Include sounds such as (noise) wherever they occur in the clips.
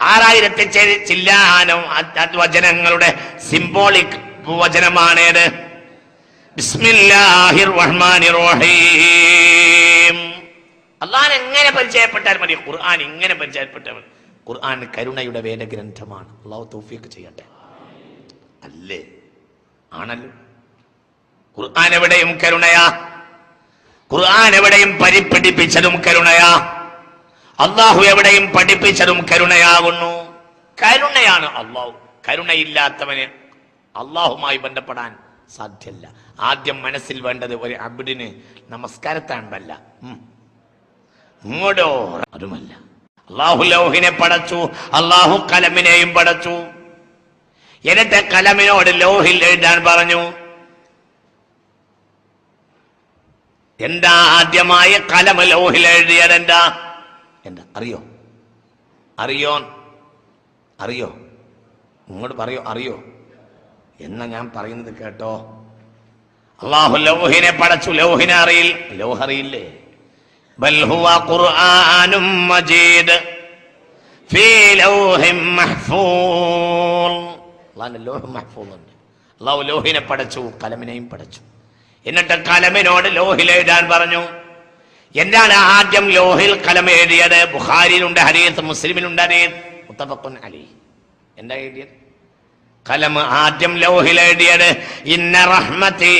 ആറായിരത്തി ചില്ലാനം വചനങ്ങളുടെ സിംബോളിക് വചനമാണേത് അള്ളാൻ എങ്ങനെ പരിചയപ്പെട്ടാൽ മതി. ഖുർആൻ ഇങ്ങനെ പരിചയപ്പെട്ടാൽ ഖുർആൻ കരുണയുടെ വേദഗ്രന്ഥമാണ്. അള്ളാഹു തൗഫീഖ് ചെയ്യട്ടെ. അല്ലേ? ആണല്ലോ. ഖുർആൻ എവിടെയും കരുണയാ. ഖുർആൻ എവിടെയും പരിപ്പിടിപ്പിച്ചതും കരുണയാ. അള്ളാഹു എവിടെയും പഠിപ്പിച്ചതും കരുണയാകുന്നു. കരുണയാണ് അള്ളാഹു കരുണയില്ലാത്തവന് അള്ളാഹുമായി ബന്ധപ്പെടാൻ സാധ്യല്ല. ആദ്യം മനസ്സിൽ വേണ്ടത് ഒരു അബിഡിന് നമസ്കാരത്താണ്ടല്ല. ഇങ്ങോട്ടോ അതുമല്ല. അള്ളാഹു ലോഹിനെ പടച്ചു അള്ളാഹു കലമിനെയും പടച്ചു. എന്നിട്ട് കലമിനോട് ലോഹിൽ എഴുതാൻ പറഞ്ഞു. എന്താ ആദ്യമായ കലമ ലോഹിൽ എഴുതിയത് എന്താ? എന്താ അറിയോ? അറിയോ അറിയോ? ഇങ്ങോട്ട് പറയോ അറിയോ? എന്നാ ഞാൻ പറയുന്നത് കേട്ടോ. അള്ളാഹു ലോഹിനെ പടച്ചു. ലോഹിനെ അറിയിൽ. ലോഹ അറിയില്ലേ? ബൽ ഹുവ ഖുർആനും മജീദ് ഫീ ലൗഹിൻ ലോഹ് ഉണ്ട് അള്ളാഹു ലോഹിനെ പടച്ചു കലമിനെയും പടച്ചു. എന്നിട്ട് കലമിനോട് ലോഹിൽ എഴുതാൻ പറഞ്ഞു. എന്താണ് ആദ്യം ലോഹിൽ കലം എഴുതിയത്? ബുഹാരിയിലുണ്ട് ഹരീത്ത് മുസ്ലിമിലുണ്ട് ഹരീത്ത് മുത്തഫഖുൻ അലി. എന്താ എഴുതിയത്? കലം ആദ്യം ലോഹിൽ എഴുതിയത് ഇന്ന റഹ്മത്തി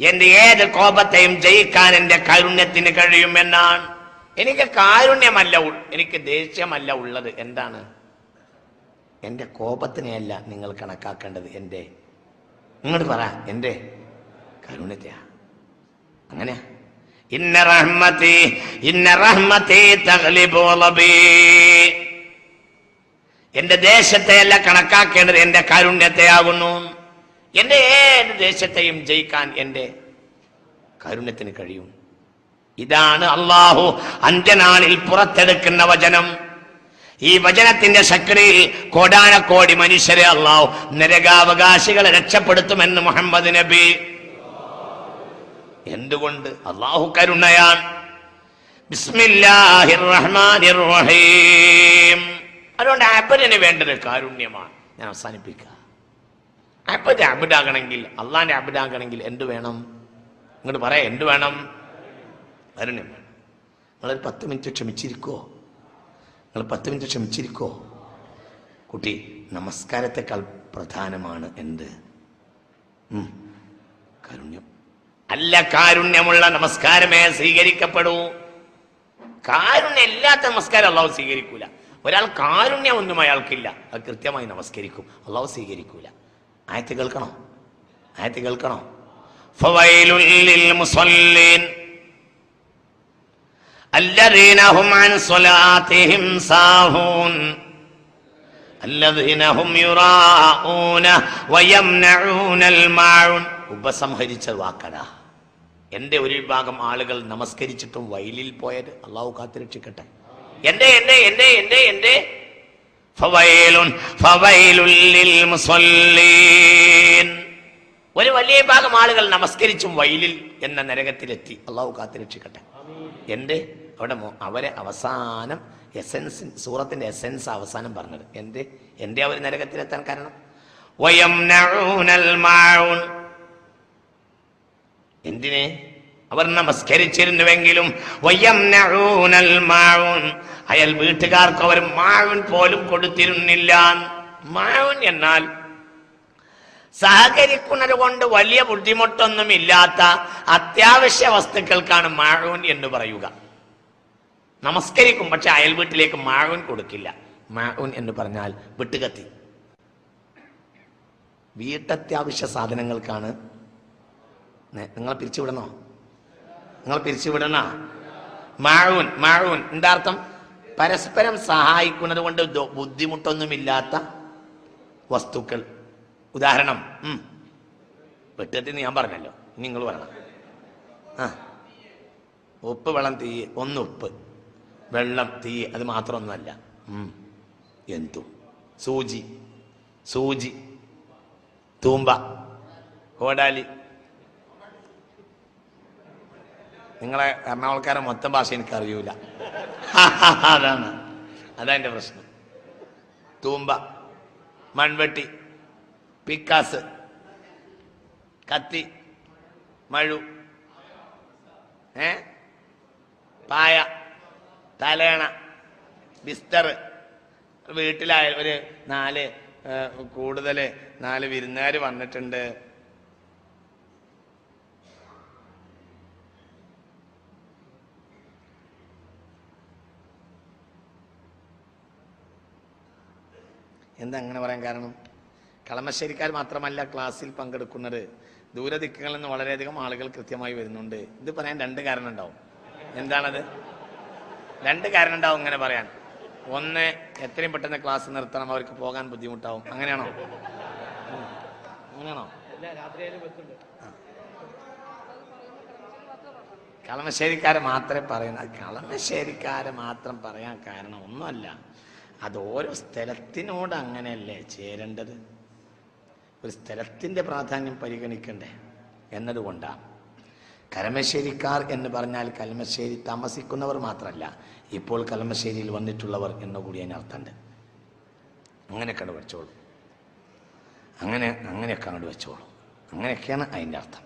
എന്റെ ഏത് കോപത്തെയും ജയിക്കാൻ എന്റെ കാരുണ്യത്തിന് കഴിയുമെന്നാണ്. എനിക്ക് കാരുണ്യമല്ല എനിക്ക് ദേഷ്യമല്ല ഉള്ളത്. എന്താണ്? എന്റെ കോപത്തിനെയല്ല നിങ്ങൾ കണക്കാക്കേണ്ടത് എന്റെ ഇങ്ങോട്ട് പറ എന്റെ കരുണത്തെയാ അങ്ങനെയാ. ഇന്ന റഹ്മത്തി ഇന്ന റഹ്മത്തി എന്റെ ദേശത്തെയല്ല കണക്കാക്കേണ്ടത് എന്റെ കാരുണ്യത്തെയാകുന്നു. എന്റെ ഏത് ദേശത്തെയും ജയിക്കാൻ എന്റെ കാരുണ്യത്തിന് കഴിയും. ഇതാണ് അള്ളാഹു അന്ത്യനാളിൽ പുറത്തെടുക്കുന്ന വചനം. ഈ വചനത്തിന്റെ ശക്തിയിൽ കോടാനക്കോടി മനുഷ്യരെ അള്ളാഹു നരകാവകാശികളെ രക്ഷപ്പെടുത്തുമെന്ന് മുഹമ്മദ് നബി. എന്തുകൊണ്ട്? അള്ളാഹു കരുണയാൻ അതുകൊണ്ട് അബദിന് വേണ്ടത് കാരുണ്യമാണ്. ഞാൻ അവസാനിപ്പിക്കുക അബദ് ആപിഡാകണമെങ്കിൽ അള്ളാന്റെ ആപിഡാകണമെങ്കിൽ എന്ത് വേണം? ഇങ്ങോട്ട് പറയാം എന്ത് വേണം? കാരുണ്യം വേണം. നിങ്ങളൊരു പത്ത് മിനിറ്റ് ക്ഷമിച്ചിരിക്കുവോ? നിങ്ങൾ പത്ത് മിനിറ്റ് ക്ഷമിച്ചിരിക്കോ? കുട്ടി നമസ്കാരത്തെക്കാൾ പ്രധാനമാണ് എന്ത്? കാരുണ്യം. അല്ല കാരുണ്യമുള്ള നമസ്കാരമേ സ്വീകരിക്കപ്പെടൂ. കാരുണ്യം ഇല്ലാത്ത നമസ്കാരം അള്ളാഹു സ്വീകരിക്കൂല. ഒരാൾ കാരുണ്യം ഒന്നും അയാൾക്കില്ല. അത് കൃത്യമായി നമസ്കരിക്കും. അള്ളാഹു സ്വീകരിക്കൂല. ആയത്ത് കേൾക്കണോ? ആയത്ത് കേൾക്കണോ? ഉപസംഹരിച്ച വാക്കടാ. എന്റെ ഒരു വിഭാഗം ആളുകൾ നമസ്കരിച്ചിട്ടും വയലിൽ പോയത് അള്ളാഹു കാത്തിരക്ഷിക്കട്ടെ. എന്റെ എന്റെ എന്റെ എന്റെ എന്റെ ഒരു വലിയ ഭാഗം ആളുകൾ നമസ്കരിച്ചും വയലിൽ എന്ന നരകത്തിലെത്തി. അള്ളാഹു കാത്തിരക്ഷിക്കട്ടെ. എന്റെ അവിടെ അവരെ അവസാനം എസെൻസ് സൂറത്തിന്റെ എസെൻസ് അവസാനം പറഞ്ഞത്. എന്റെ എന്റെ അവർ നരകത്തിലെത്താൻ കാരണം. എന്തിനെ? അവർ നമസ്കരിച്ചിരുന്നുവെങ്കിലും. അയൽ വീട്ടുകാർക്ക് അവർ മാവൻ പോലും കൊടുത്തിരുന്നില്ല. മാവൻ എന്നാൽ സഹകരിക്കുന്നത് കൊണ്ട് വലിയ ബുദ്ധിമുട്ടൊന്നും ഇല്ലാത്ത അത്യാവശ്യ വസ്തുക്കൾക്കാണ് മാഴൂൻ എന്ന് പറയുക. നമസ്കരിക്കും പക്ഷെ അയൽ വീട്ടിലേക്ക് മാഴൂൻ കൊടുക്കില്ല. മാഴൂൻ എന്ന് പറഞ്ഞാൽ വെട്ടുകത്തി. വീട്ടത്യാവശ്യ സാധനങ്ങൾക്കാണ്. നിങ്ങൾ പിരിച്ചുവിടണോ? നിങ്ങൾ പിരിച്ചുവിടണ? മാഴൂൻ മാഴൂൻ എന്താ അർത്ഥം? പരസ്പരം സഹായിക്കുന്നത് കൊണ്ട് ബുദ്ധിമുട്ടൊന്നുമില്ലാത്ത വസ്തുക്കൾ. ഉദാഹരണം. വെട്ടത്തിന് ഞാൻ പറഞ്ഞല്ലോ. നിങ്ങൾ പറയണം. ആ. ഉപ്പ് വെള്ളം തീ ഒന്ന് ഉപ്പ്. വെള്ളം തീ അത് മാത്രമൊന്നുമല്ല. എന്തും? സൂചി. സൂചി. തൂമ്പ. കോടാലി. നിങ്ങളെ എറണാകുളക്കാരെ മൊത്തം ഭാഷ എനിക്ക് അറിയൂല (laughs) അതാണ്. അതാ എന്റെ പ്രശ്നം. തൂമ്പ. മൺവെട്ടി. പിക്കാസ്. കത്തി. മഴു. ഏ? പായ. തലേണ. ബിസ്തർ വീട്ടിലായ ഒരു നാല് കൂടുതൽ നാല് വിരുന്നുകാർ വന്നിട്ടുണ്ട്. എന്താ അങ്ങനെ പറയാൻ കാരണം? കളമശ്ശേരിക്കാർ മാത്രമല്ല ക്ലാസ്സിൽ പങ്കെടുക്കുന്നത്. ദൂരദിക്കുകളിൽ നിന്ന് വളരെയധികം ആളുകൾ കൃത്യമായി വരുന്നുണ്ട്. ഇത് പറയാൻ രണ്ട് കാരണം ഉണ്ടാവും. എന്താണത്? രണ്ട് കാരണം ഉണ്ടാവും ഇങ്ങനെ പറയാൻ. ഒന്ന് എത്രയും പെട്ടെന്ന് ക്ലാസ് നിർത്തണം അവർക്ക് പോകാൻ ബുദ്ധിമുട്ടാവും. അങ്ങനെയാണോ. അങ്ങനെയാണോ? കളമശ്ശേരിക്കാരെ മാത്രമേ പറയുന്ന കളമശ്ശേരിക്കാരെ മാത്രം പറയാൻ കാരണം ഒന്നുമല്ല. അത് ഓരോ സ്ഥലത്തിനോട് അങ്ങനെയല്ലേ ചേരേണ്ടത്? ഒരു സ്ഥലത്തിന്റെ പ്രാധാന്യം പരിഗണിക്കണ്ടേ? എന്നതുകൊണ്ടാണ് കലമശ്ശേരിക്കാർ എന്ന് പറഞ്ഞാൽ കലമശ്ശേരി താമസിക്കുന്നവർ മാത്രമല്ല ഇപ്പോൾ കലമശ്ശേരിയിൽ വന്നിട്ടുള്ളവർ എന്ന് കൂടി അതിനർത്ഥമുണ്ട് അങ്ങനെയൊക്കെ അങ്ങട് വെച്ചോളൂ അങ്ങനെ അങ്ങനെയൊക്കെ അങ്ങോട്ട് വെച്ചോളൂ അങ്ങനെയൊക്കെയാണ് അതിന്റെ അർത്ഥം.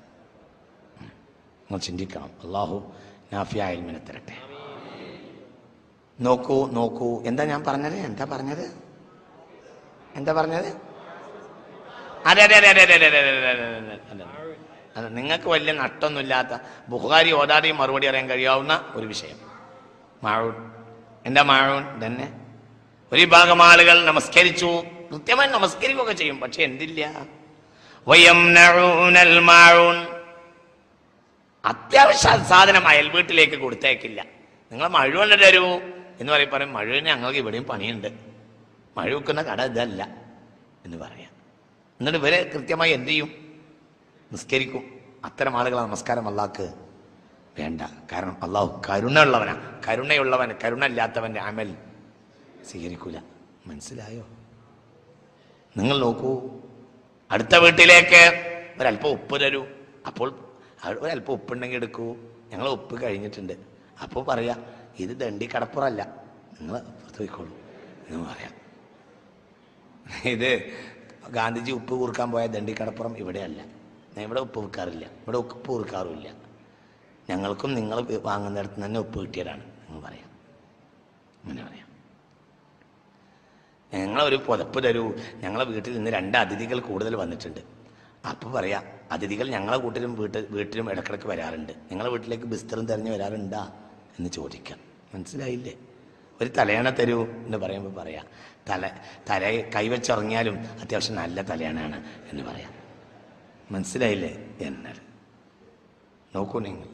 നിങ്ങൾ ചിന്തിക്കണം അള്ളാഹു നാഫിയ തരട്ടെ നോക്കൂ നോക്കൂ എന്താ ഞാൻ പറഞ്ഞത് എന്താ പറഞ്ഞത് എന്താ പറഞ്ഞത് അതെ അതെ അതെ അതെ അതെ അതെ അതെ അതെ അതെ അതെ നിങ്ങൾക്ക് വലിയ നഷ്ടമൊന്നുമില്ലാത്ത ബുഹാരി ഓതാതെയും മറുപടി അറിയാൻ കഴിയാവുന്ന ഒരു വിഷയം. മാഴൂൺ എന്താ മാഴൂൺ തന്നെ ഒരു വിഭാഗം ആളുകൾ നമസ്കരിച്ചു. കൃത്യമായി നമസ്കരിക്കുകയൊക്കെ ചെയ്യും. പക്ഷെ എന്തില്ല? അത്യാവശ്യ സാധനം അയൽ വീട്ടിലേക്ക് കൊടുത്തേക്കില്ല. നിങ്ങൾ മഴുവണ്ണ തരൂ എന്ന് പറയും. പറയും മഴുവിന് ഞങ്ങൾക്ക് ഇവിടെയും പണിയുണ്ട്. മഴ വെക്കുന്ന കട ഇതല്ല എന്ന് പറയാം. എന്നിട്ട് ഇവരെ കൃത്യമായി എന്ത് ചെയ്യും? നിസ്കരിക്കും. അത്തരം ആളുകളെ നമസ്കാരം അള്ളാഹ്ക്ക് വേണ്ട. കാരണം അള്ളാഹു കരുണയുള്ളവനാ. കരുണയുള്ളവൻ കരുണ ഇല്ലാത്തവന്റെ അമൽ സ്വീകരിക്കൂല. മനസ്സിലായോ? നിങ്ങൾ നോക്കൂ. അടുത്ത വീട്ടിലേക്ക് ഒരല്പം ഉപ്പ് തരൂ. അപ്പോൾ ഒരല്പം ഉപ്പുണ്ടെങ്കിൽ എടുക്കൂ. ഞങ്ങൾ ഉപ്പ് കഴിഞ്ഞിട്ടുണ്ട്. അപ്പോൾ പറയാ ഇത് ദണ്ഡി കടപ്പുറല്ല. നിങ്ങൾ പുറത്ത് പോയിക്കോളൂ. എന്ന് പറയാം. ഇത് ഗാന്ധിജി ഉപ്പ് കൂർക്കാൻ പോയ ദണ്ഡി കടപ്പുറം ഇവിടെയല്ല. ഇവിടെ ഉപ്പ് വിൽക്കാറില്ല ഇവിടെ ഉപ്പ് വിൽക്കാറുമില്ല ഞങ്ങൾക്കും നിങ്ങൾ വാങ്ങുന്നിടത്ത് തന്നെ ഉപ്പ് കിട്ടിയതാണ് എന്ന് പറയാം. അങ്ങനെ പറയാം. ഞങ്ങളൊരു പുതപ്പ് തരൂ. ഞങ്ങളെ വീട്ടിൽ നിന്ന് രണ്ട് അതിഥികൾ കൂടുതൽ വന്നിട്ടുണ്ട്. അപ്പോൾ പറയാം അതിഥികൾ ഞങ്ങളെ കൂട്ടിലും വീട്ടിൽ വീട്ടിലും ഇടക്കിടക്ക് വരാറുണ്ട്. നിങ്ങളെ വീട്ടിലേക്ക് ബിസ്തറും തെരഞ്ഞു വരാറുണ്ടാ എന്ന് ചോദിക്കാം. മനസ്സിലായില്ലേ? ഒരു തലയണ തരൂ എന്ന് പറയുമ്പോൾ പറയാം. തല തല കൈവച്ചുറങ്ങിയാലും അത്യാവശ്യം നല്ല തലയണയാണ് എന്ന് പറയാം. മനസ്സിലായില്ലേ? എന്നാൽ. നോക്കൂ നിങ്ങൾ.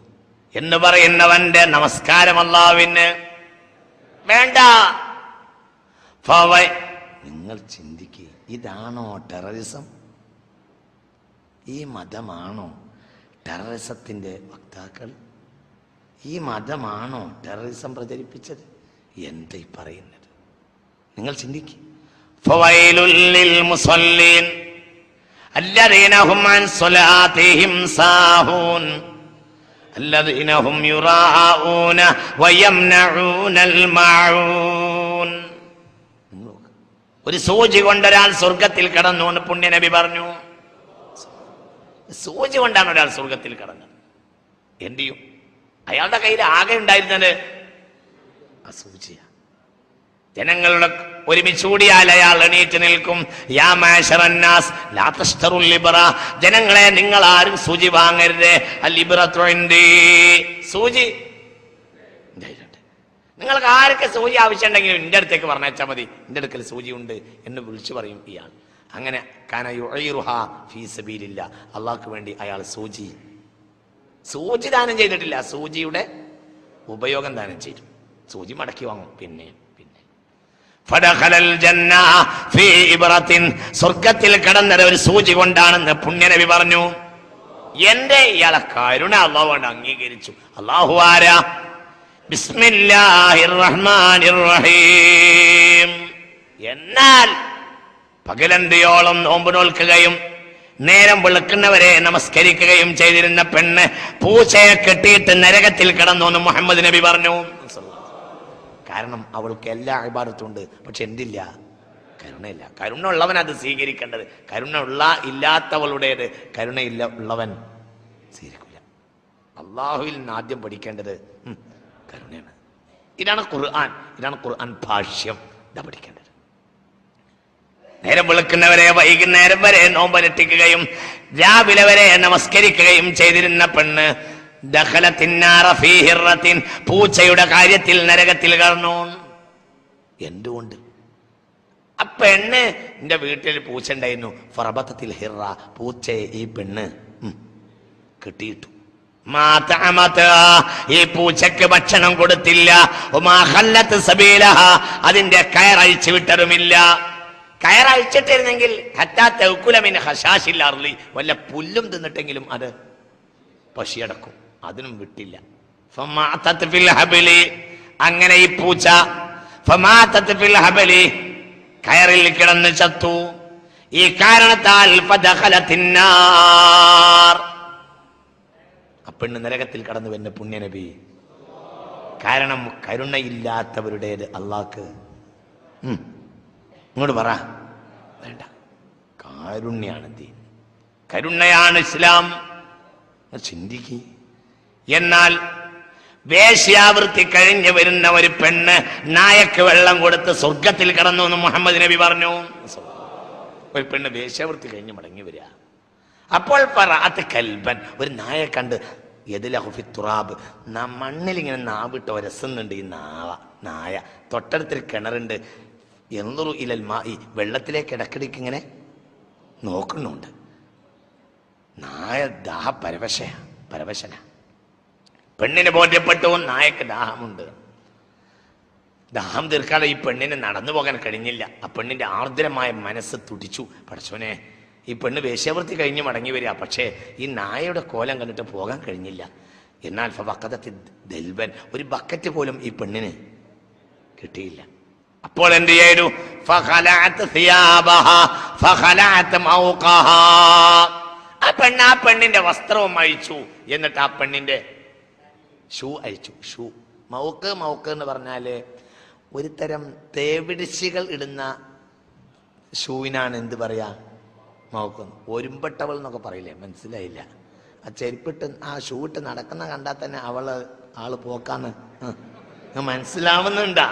എന്ന് പറയുന്നവന്റെ നമസ്കാരം അല്ലാവിന് വേണ്ട. നിങ്ങൾ ചിന്തിക്കുക ഇതാണോ ടെററിസം ഈ മതമാണോ ടെററിസത്തിന്റെ വക്താക്കൾ? ഈ മതമാണോ ടെററിസം പ്രചരിപ്പിച്ചത്? എന്താ ഈ പറയുന്നത്? നിങ്ങൾ ചിന്തിക്കുക ഒരു സൂചി കൊണ്ടൊരാൾ സ്വർഗത്തിൽ കടന്നു എന്ന് പുണ്യനബി പറഞ്ഞു. സൂചി കൊണ്ടാണ് ഒരാൾ സ്വർഗത്തിൽ കടന്നത്. എന്ത് അയാളുടെ കയ്യിൽ ആകെ ഉണ്ടായിരുന്നത് ആ സൂചിയ. ജനങ്ങളുടെ ഒരുമിച്ച് കൂടിയാൽ അയാൾ എണീറ്റ് നിൽക്കും. യാ ജനങ്ങളെ നിങ്ങൾ ആരും സൂചി വാങ്ങരുത്. സൂചി? നിങ്ങൾക്ക് ആരൊക്കെ സൂചി ആവശ്യമുണ്ടെങ്കിലും എന്റെ അടുത്തേക്ക് പറഞ്ഞാൽ മതി. എന്റെ അടുക്കൽ സൂചി ഉണ്ട് എന്ന് വിളിച്ചു പറയും ഇയാൾ. അങ്ങനെ അള്ളാഹ്ക്ക് വേണ്ടി അയാൾ സൂചി. സൂചി ദാനം ചെയ്തിട്ടില്ല. സൂചിയുടെ ഉപയോഗം ദാനം ചെയ്തു. സൂചി മടക്കി വാങ്ങും. പിന്നെ പിന്നെ ഫദഖലൽ ജന്ന ഫീ ഇബ്റത്തിൻ സ്വർഗത്തിൽ കടന്നത് ഒരു സൂചി കൊണ്ടാണെന്ന് പുണ്യനബി പറഞ്ഞു. എന്റെ ഇയാളെ കരുണ അള്ളാഹു കൊണ്ട് അംഗീകരിച്ചു. അള്ളാഹു ആരാ? റഹീം. എന്നാൽ പകലന്തിയോളം നോമ്പ് നോൽക്കുകയും നേരം വെളുക്കുന്നവരെ നമസ്കരിക്കുകയും ചെയ്തിരുന്ന പെണ്ണ് പൂച്ചയെ കെട്ടിയിട്ട് നരകത്തിൽ കിടന്നു എന്ന് മുഹമ്മദ് നബി പറഞ്ഞു. കാരണം അവൾക്ക് എല്ലാ അഭിഭാരത്തുണ്ട് പക്ഷെ എന്തില്ല? കരുണയില്ല. കരുണ ഉള്ളവൻ അത് സ്വീകരിക്കേണ്ടത്. കരുണ ഉള്ള ഇല്ലാത്തവളുടേത് കരുണയില്ല ഉള്ളവൻ സ്വീകരിക്കില്ല അള്ളാഹുവിൽ നിന്ന് ആദ്യം പഠിക്കേണ്ടത് കരുണയാണ്. ഇതാണ് ഖുർആൻ. ഇതാണ് ഖുർആൻ ഭാഷ്യം. ഇതാ പഠിക്കേണ്ടത്. നേരം വിളിക്കുന്നവരെ വൈകുന്നേരം വരെ നോമ്പനുഷ്ഠിക്കുകയും രാവിലെ വരെ നമസ്കരിക്കുകയും ചെയ്തിരുന്ന പെണ്ണ് പൂച്ചയുടെ കാര്യത്തിൽ നരകത്തിൽ കടന്നു എന്തുകൊണ്ട്? ആ പെണ്ണ് എന്റെ വീട്ടിൽ പൂച്ച ഉണ്ടായിരുന്നു. ഫറബത്തത്തിൽ ഹിറ പൂച്ചയെ ഈ പെണ്ണ് കിട്ടിയിട്ടു. ഈ പൂച്ചക്ക് ഭക്ഷണം കൊടുത്തില്ല. അതിന്റെ കയറഴിച്ചു വിട്ടതുമില്ല. കയറഴിച്ചിട്ടിരുന്നെങ്കിൽ വല്ല പുല്ലും തിന്നിട്ടെങ്കിലും അത് പശിയടക്കും. അതിനും വിട്ടില്ല. അങ്ങനെ ഈ പൂച്ച. കയറിൽ കിടന്ന് ചത്തു ഈ കാരണത്താൽ. ആ പെണ്ണ് നരകത്തിൽ കടന്നു വരുന്ന പുണ്യനബി കാരണം കരുണയില്ലാത്തവരുടേത് അള്ളാക്ക്. ഇങ്ങോട്ട് പറ വേണ്ട കാരുണ്യാണ് ദീൻ കരുണയാണ് ഇസ്ലാം ചിന്തിക്ക് എന്നാൽ വേശ്യാവൃത്തി കഴിഞ്ഞ് വരുന്ന ഒരു പെണ്ണ് നായക്ക് വെള്ളം കൊടുത്ത് സ്വർഗത്തിൽ കടന്നു എന്ന് മുഹമ്മദ് നബി പറഞ്ഞു. ഒരു പെണ്ണ് വേശ്യാവൃത്തി കഴിഞ്ഞ് മടങ്ങി വരിക. അപ്പോൾ പറ അത് കൽബൻ. ഒരു നായ കണ്ട് എതിലഹുഫി തുറാബ്. ന- മണ്ണിൽ ഇങ്ങനെ നാവിട്ട് ഒരസുന്നുണ്ട് ഈ നാവ നായ. തൊട്ടടുത്തൊരു കിണറുണ്ട്. എന്തൊരു ഇലൽ മാ ഈ വെള്ളത്തിലേക്ക് ഇടക്കിടയ്ക്ക് ഇങ്ങനെ നോക്കുന്നുണ്ട്. നായ ദാഹ പരവശയാ പരവശന. പെണ്ണിന് ബോധ്യപ്പെട്ടു നായക്ക് ദാഹമുണ്ട്. ദാഹം തീർക്കാതെ ഈ പെണ്ണിന് നടന്നു പോകാൻ കഴിഞ്ഞില്ല. ആ പെണ്ണിന്റെ ആർദ്രമായ മനസ്സ് തുടിച്ചു. പഠിച്ചോനെ ഈ പെണ്ണ് വേശ്യാവൃത്തി കഴിഞ്ഞ് മടങ്ങി വരിക. പക്ഷേ ഈ നായയുടെ കോലം കണ്ടിട്ട് പോകാൻ കഴിഞ്ഞില്ല. എന്നാൽ ഫക്കതത്തിൽ ദൽബൻ ഒരു ബക്കറ്റ് പോലും ഈ പെണ്ണിന് കിട്ടിയില്ല. അപ്പോൾ എന്ത് ചെയ്തു. ആ പെണ്ണ് ആ പെണ്ണിന്റെ വസ്ത്രവും അഴിച്ചു. എന്നിട്ട് ആ പെണ്ണിന്റെ ഷൂ അയച്ചു ഷൂ. മൗക്ക് മൗക്ക് എന്ന് പറഞ്ഞാൽ ഒരു തരം തേവിടിശികൾ ഇടുന്ന ഷൂവിനാണ് എന്ത് പറയാ? മൗക്ക് ഒരുമ്പട്ടവൾ എന്നൊക്കെ പറയില്ലേ? മനസ്സിലായില്ല. ആ ചെരുപ്പിട്ട് ആ ഷൂ ഇട്ട് നടക്കുന്ന കണ്ടാൽ തന്നെ അവൾ ആൾ പോക്കാന്ന്. മനസ്സിലാവുന്നുണ്ടാ?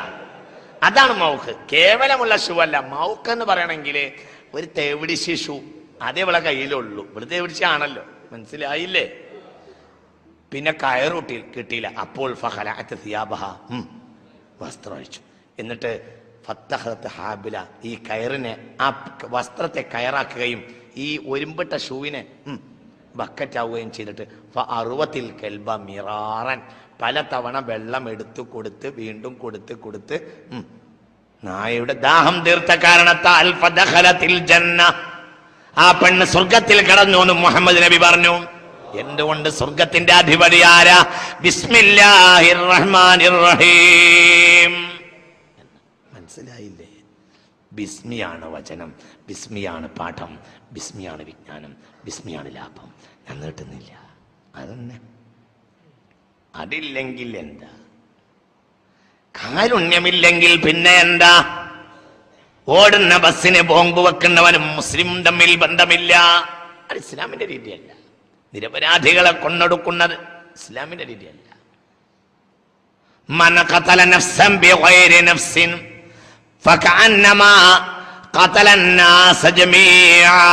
അതാണ് മൗക്ക്. കേവലമുള്ള ഷൂ അല്ല. മൗക്ക് എന്ന് പറയണമെങ്കിൽ ഒരു തേവിടിശി ഷൂ. അതേ ഇവളെ കയ്യിലുള്ളൂ. ഇവിടെ തേവിടിശി ആണല്ലോ. മനസ്സിലായില്ലേ? പിന്നെ കയറൂട്ടി കിട്ടിയില്ല. അപ്പോൾ ഫഹലാത്ത് സിയാബഹ വസ്ത്രം അഴിച്ചു എന്നിട്ട് ഫത്തഹത്ത് ഹാബില ഈ കയറിനെ ആ വസ്ത്രത്തെ കയറാക്കുകയും ഈ ഒരുമ്പിട്ട ഷൂവിനെ ബക്കറ്റ് ബക്കറ്റാവുകയും ചെയ്തിട്ട് അറുപത്തിൽ കെൽബ മിറാറൻ. പല തവണ വെള്ളം എടുത്തു കൊടുത്ത് വീണ്ടും കൊടുത്ത് കൊടുത്ത് നായയുടെ ദാഹം തീർത്ത കാരണത്താൽ ആ പെണ്ണ് സ്വർഗത്തിൽ കടന്നു എന്ന് മുഹമ്മദ് നബി പറഞ്ഞു. എന്തുകൊണ്ട് സ്വർഗത്തിന്റെ അധിപതി ആരാ ബിസ്മില്ലാഹിർ റഹ്മാനിർ റഹീം മനസ്സിലായില്ലേ? ബിസ്മിയാണ് വചനം ബിസ്മിയാണ് പാഠം ബിസ്മിയാണ് വിജ്ഞാനം ബിസ്മിയാണ് ലാഭം. ഞാൻ നീട്ടുന്നില്ല. അതന്നെ. അതില്ലെങ്കിൽ എന്താ? കാരുണ്യമില്ലെങ്കിൽ പിന്നെ എന്താ? ഓടുന്ന ബസ്സിനെ ബോംബ് വെക്കുന്നവനും മുസ്ലിം തമ്മിൽ ബന്ധമില്ല. അത് ഇസ്ലാമിന്റെ രീതിയല്ല. നിരപരാധികളെ കൊന്നൊടുക്കുന്നത് ഇസ്ലാമിന്റെ രീതിയല്ല من قتل نفسا بغير نفس فكأنما قتل الناس جميعا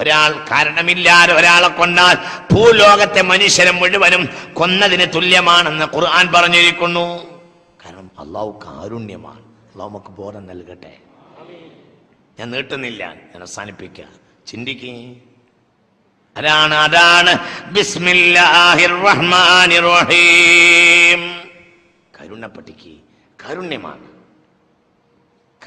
ഒരാൾ കാരണമില്ലാതെ ഒരാളെ കൊന്നാൽ ഭൂലോകത്തെ മനുഷ്യരെ മുഴുവനും കൊന്നതിന് തുല്യമാണെന്ന് ഖുർആൻ പറഞ്ഞിരിക്കുന്നു കാരണം അള്ളാഹു കാരുണ്യമാണ് അള്ളാഹു നമുക്ക് ബോധം നൽകട്ടെ ഞാൻ നീട്ടുന്നില്ല ഞാൻ അവസാനിപ്പിക്കുക ചിന്തിക്കേ അതാണ് അതാണ്. കരുണപ്പെട്ടിക്ക് കാരുണ്യമാണ്.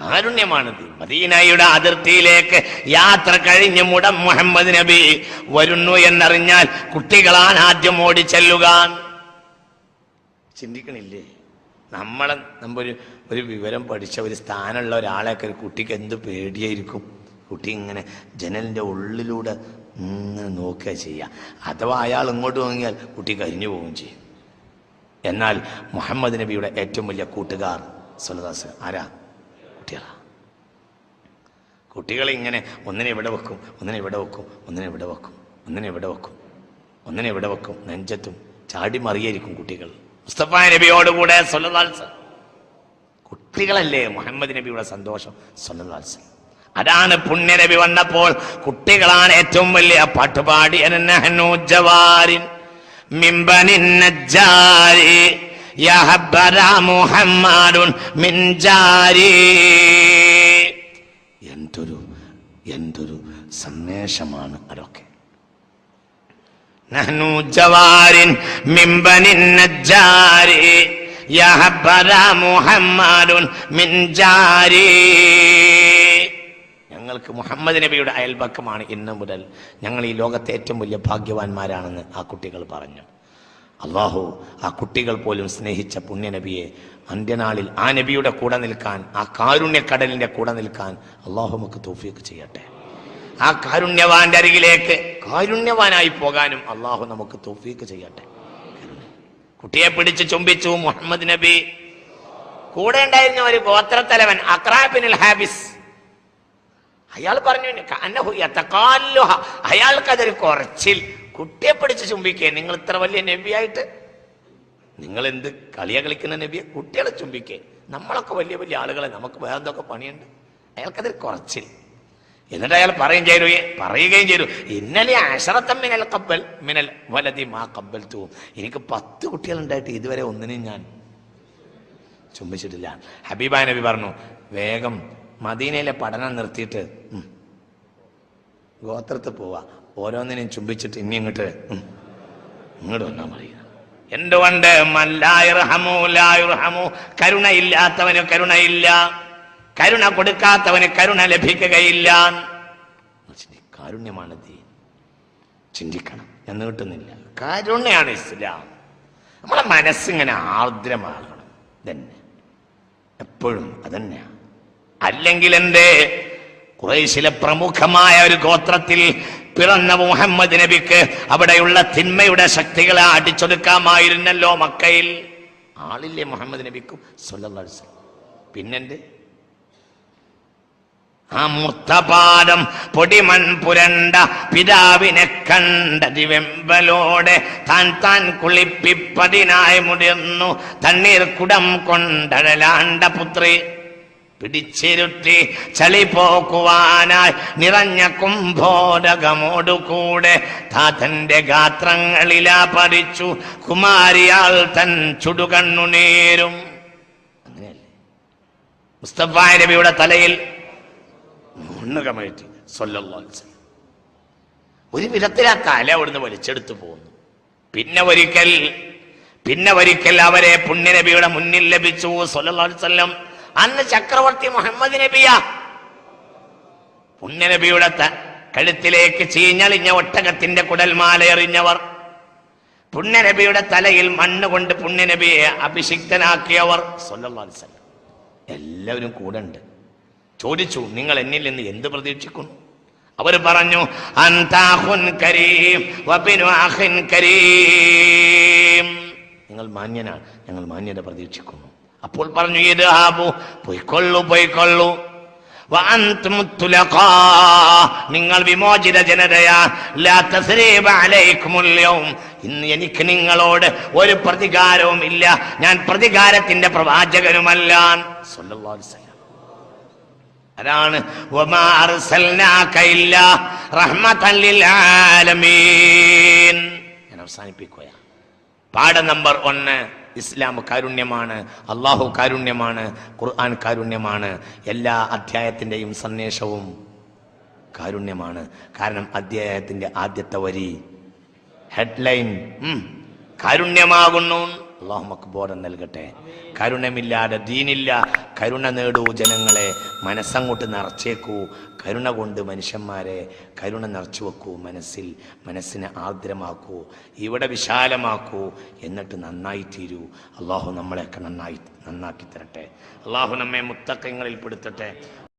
കാരുണ്യമാണിത്. മദീനയുടെ അതിർത്തിയിലേക്ക് യാത്ര കഴിഞ്ഞ് മുടം മുഹമ്മദ് നബി വരുന്നു എന്നറിഞ്ഞാൽ കുട്ടികളാണ് ആദ്യം ഓടിച്ചെല്ലുക ചിന്തിക്കണില്ലേ? നമ്മളെ നമ്മൊരു ഒരു വിവരം പഠിച്ച ഒരു സ്ഥാനമുള്ള ഒരാളെയൊക്കെ ഒരു കുട്ടിക്ക് എന്ത് പേടിയായിരിക്കും? കുട്ടി ഇങ്ങനെ ജനലിന്റെ ഉള്ളിലൂടെ ഇങ്ങനെ നോക്കുക ചെയ്യുക അഥവാ അയാൾ ഇങ്ങോട്ട് വാങ്ങിയാൽ കുട്ടി കരിഞ്ഞു പോവുകയും ചെയ്യും. എന്നാൽ മുഹമ്മദ് നബിയുടെ ഏറ്റവും വലിയ കൂട്ടുകാർ സുലദാസ് ആരാ? കുട്ടികളാ. കുട്ടികളെ ഇങ്ങനെ ഒന്നിനെ ഇവിടെ വെക്കും ഒന്നിനെ ഇവിടെ വെക്കും ഒന്നിനെ ഇവിടെ വെക്കും ഒന്നിനെ ഇവിടെ വെക്കും ഒന്നിനെ ഇവിടെ വെക്കും. നെഞ്ചത്തും ചാടി മറിയായിരിക്കും കുട്ടികൾ. മുസ്തഫ നബിയോടുകൂടെ സുലദാൽസ് കുട്ടികളല്ലേ മുഹമ്മദ് നബിയുടെ സന്തോഷം സൊല്ലാൽസ് അതാണ് പുണ്യ നബി വന്നപ്പോൾ കുട്ടികളാണ് ഏറ്റവും വലിയ പാട്ടുപാടി. എന്തൊരു എന്തൊരു സന്ദേശമാണ് അതൊക്കെ. നഹ്നു ജവാരിൻ മിൻ ജാരി ഞങ്ങൾക്ക് മുഹമ്മദ് നബിയുടെ അയൽപക്കമാണ് ഇന്ന് മുതൽ. ഞങ്ങൾ ഈ ലോകത്തെ ഏറ്റവും വലിയ ഭാഗ്യവാന്മാരാണെന്ന് ആ കുട്ടികൾ പറഞ്ഞു. അള്ളാഹു ആ കുട്ടികൾ പോലും സ്നേഹിച്ച പുണ്യനബിയെ അന്ത്യനാളിൽ ആ നബിയുടെ കൂടെ നിൽക്കാൻ ആ കാരുണ്യക്കടലിന്റെ കൂടെ നിൽക്കാൻ അള്ളാഹു നമുക്ക് തോഫിയൊക്കെ ചെയ്യട്ടെ. ആ കാരുണ്യവാന്റെ അരികിലേക്ക് കാരുണ്യവാനായി പോകാനും അള്ളാഹു നമുക്ക് തോഫിയൊക്കെ ചെയ്യട്ടെ. കുട്ടിയെ പിടിച്ച് ചുംബിച്ചു മുഹമ്മദ് നബി. കൂടെ ഉണ്ടായിരുന്ന ഒരു ഗോത്രത്തലവൻ അക്രാബിൻ ഹാബിസ്. അയാൾ പറഞ്ഞു അന്നഹു യതഖാല്ലുഹ. അയാൾക്കതൊരു കുറച്ചിൽ. കുട്ടിയെ പിടിച്ച് ചുംബിക്കേ നിങ്ങൾ ഇത്ര വലിയ നബിയായിട്ട്? നിങ്ങൾ എന്ത് കളിയ കളിക്കുന്ന നബിയെ? കുട്ടികളെ ചുംബിക്കേ. നമ്മളൊക്കെ വലിയ വലിയ ആളുകളെ നമുക്ക് വേറെ എന്തൊക്കെ പണിയുണ്ട്? അയാൾക്കതൊരു കുറച്ചിൽ. എന്നിട്ട് അയാൾ പറയും ചെയ്തു പറയുകയും ചെയ്തു. ഇന്നലെ അഷറത്തം മിനൽ കബ്ബൽ മിനൽ വലതി മാ കബ്ബൽ തൂവും എനിക്ക് പത്ത് കുട്ടികളുണ്ടായിട്ട് ഇതുവരെ ഒന്നിനെയും ഞാൻ ചുംബിച്ചിട്ടില്ല. ഹബീബ നബി പറഞ്ഞു വേഗം മദീനയിലെ പഠനം നിർത്തിയിട്ട് ഗോത്രത്തിൽ പോവാ. ഓരോന്നിനെയും ചുംബിച്ചിട്ട് ഇനി ഇങ്ങോട്ട് ഇങ്ങോട്ട് വന്നാ മതി. എന്തുകൊണ്ട്? കരുണയില്ലാത്തവന് കരുണയില്ല. കരുണ കൊടുക്കാത്തവന് കരുണ ലഭിക്കുകയില്ല. കാരുണ്യമാണ് ദീൻ. ചിന്തിക്കണം. ഞാൻ കിട്ടുന്നില്ല കാരുണ്യാണ് ഇസ്ലാം. നമ്മളെ മനസ്സിങ്ങനെ ആർദ്രമാകണം. തന്നെ എപ്പോഴും അതന്നെയാണ് അല്ലെങ്കിൽ എന്തേ കുറേശിലെ പ്രമുഖമായ ഒരു ഗോത്രത്തിൽ പിറന്ന മുഹമ്മദ് നബിക്ക് അവിടെയുള്ള തിന്മയുടെ ശക്തികളെ അടിച്ചൊടുക്കാമായിരുന്നല്ലോ മക്കയിൽ. ആളില്ലേ മുഹമ്മദ് നബിക്കും? വസല്ലം. പിന്നെന്ത്? ആ മുത്തപാദം പൊടിമൺ പുരണ്ട പിതാവിനെ കണ്ട ദിവെമ്പലോടെ താൻ താൻ കുളിപ്പിപ്പതിനായി മുടിർന്നു തണ്ണീർ കുടം കൊണ്ടഴലാണ്ട പുത്രി. പിടിച്ചിരുത്തി ചളി പോക്കുവാനായി നിറഞ്ഞ കുംഭോരകമോടുകൂടെ താതന്റെ ഗാത്രങ്ങളിലാ പറിച്ചു കുമാരിയാൽ തൻ ചുടുകണ്ണുനീരും മുസ്തഫ തലയിൽ അലൈഹി വസല്ലം. ഒരു വിധത്തിൽ ആ തല അവിടുന്ന് വലിച്ചെടുത്തു പോകുന്നു പിന്നെ ഒരിക്കൽ പിന്നെ ഒരിക്കൽ അവരെ പുണ്യനബിയുടെ മുന്നിൽ ലഭിച്ചു വസല്ലം. അന്ന് ചക്രവർത്തി മുഹമ്മദ് നബിയ. പുണ്യനബിയുടെ കഴുത്തിലേക്ക് ചീഞ്ഞളിഞ്ഞ ഒട്ടകത്തിന്റെ കുടൽമാല എറിഞ്ഞവർ പുണ്യനബിയുടെ തലയിൽ മണ്ണ് കൊണ്ട് പുണ്യനബിയെ അഭിഷിക്തനാക്കിയവർ. സ്വല്ലം. എല്ലാവരും കൂടെ ഉണ്ട്. ചോദിച്ചു നിങ്ങൾ എന്നിൽ നിന്ന് എന്ത് പ്രതീക്ഷിക്കുന്നു? അവർ പറഞ്ഞു അന്താഹുൻ കരീം കരീം. നിങ്ങൾ മാന്യനാണ് ഞങ്ങൾ മാന്യത പ്രതീക്ഷിക്കുന്നു. അപ്പോൾ പറഞ്ഞു ഇത് ആബു പൊയ്ക്കൊള്ളു. പൊയ്ക്കൊള്ളു നിങ്ങൾ വിമോചിത ജനതയാ. ലാ തസ്രീബ അലൈക്കുമുൽ യൗം. ഇന്ന് എനിക്ക് നിങ്ങളോട് ഒരു പ്രതികാരവും ഇല്ല. ഞാൻ പ്രതികാരത്തിന്റെ പ്രവാചകനുമല്ല. അതാണ് വമാ അർസൽനാക ഇല്ലാ റഹ്മതൻ ലിൽ ആലമീൻ. ഞാൻ അവസാനിപ്പിക്കുക പാഠം നമ്പർ ഒന്ന് ഇസ്ലാം കാരുണ്യമാണ് അള്ളാഹു കാരുണ്യമാണ് ഖുർആൻ കാരുണ്യമാണ് എല്ലാ അധ്യായത്തിന്റെയും സന്ദേശവും കാരുണ്യമാണ്. കാരണം അധ്യായത്തിന്റെ ആദ്യത്തെ വരി ഹെഡ്ലൈൻ കാരുണ്യമാകുന്നു. അള്ളാഹു നമുക്ക് ബോധം നൽകട്ടെ. കരുണമില്ലാതെ ദീനില്ല. കരുണ നേടൂ ജനങ്ങളെ. മനസ്സങ്ങോട്ട് നിറച്ചേക്കൂ. കരുണ കൊണ്ട് മനുഷ്യന്മാരെ കരുണ നിറച്ചു വെക്കൂ. മനസ്സിൽ മനസ്സിനെ ആർദ്രമാക്കൂ. ഇവിടെ വിശാലമാക്കൂ. എന്നിട്ട് നന്നായി തീരൂ. അള്ളാഹു നമ്മളെയൊക്കെ നന്നായി നന്നാക്കി തരട്ടെ. അള്ളാഹു നമ്മെ മുത്തക്കങ്ങളിൽ പെടുത്തട്ടെ.